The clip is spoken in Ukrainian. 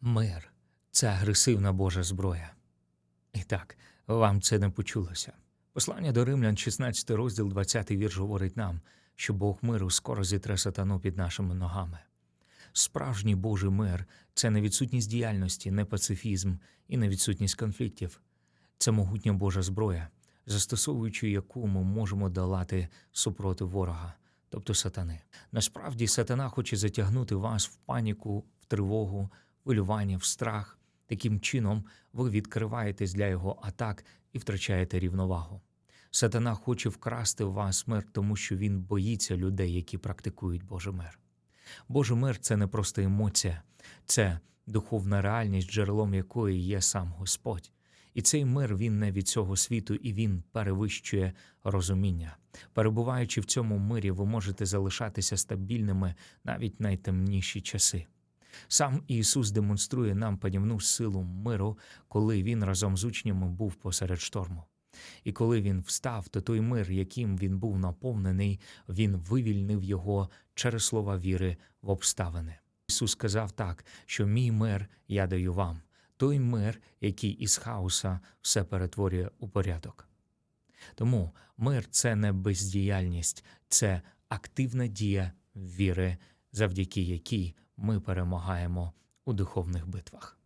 Мир це агресивна Божа зброя. І так, вам це не почулося. Послання до Римлян, 16 розділ, 20 вірш говорить нам, що Бог миру скоро зітре сатану під нашими ногами. Справжній Божий мир це не відсутність діяльності, не пацифізм і не відсутність конфліктів. Це могутня Божа зброя, застосовуючи яку ми можемо долати супротив ворога, тобто сатани. Насправді, сатана хоче затягнути вас в паніку, в тривогу, хвилювання, в страх. Таким чином, ви відкриваєтесь для його атак і втрачаєте рівновагу. Сатана хоче вкрасти в вас мир, тому що він боїться людей, які практикують Божий мир. Божий мир це не просто емоція, це духовна реальність, джерелом якої є сам Господь. І цей мир він не від цього світу, і він перевищує розуміння. Перебуваючи в цьому мирі, ви можете залишатися стабільними навіть найтемніші часи. Сам Ісус демонструє нам панівну силу миру, коли він разом з учнями був посеред шторму. І коли він встав, то той мир, яким він був наповнений, він вивільнив його через слова віри в обставини. Ісус сказав так, що мій мир я даю вам, той мир, який із хаоса все перетворює у порядок. Тому мир це не бездіяльність, це активна дія віри, завдяки якій ми перемагаємо у духовних битвах.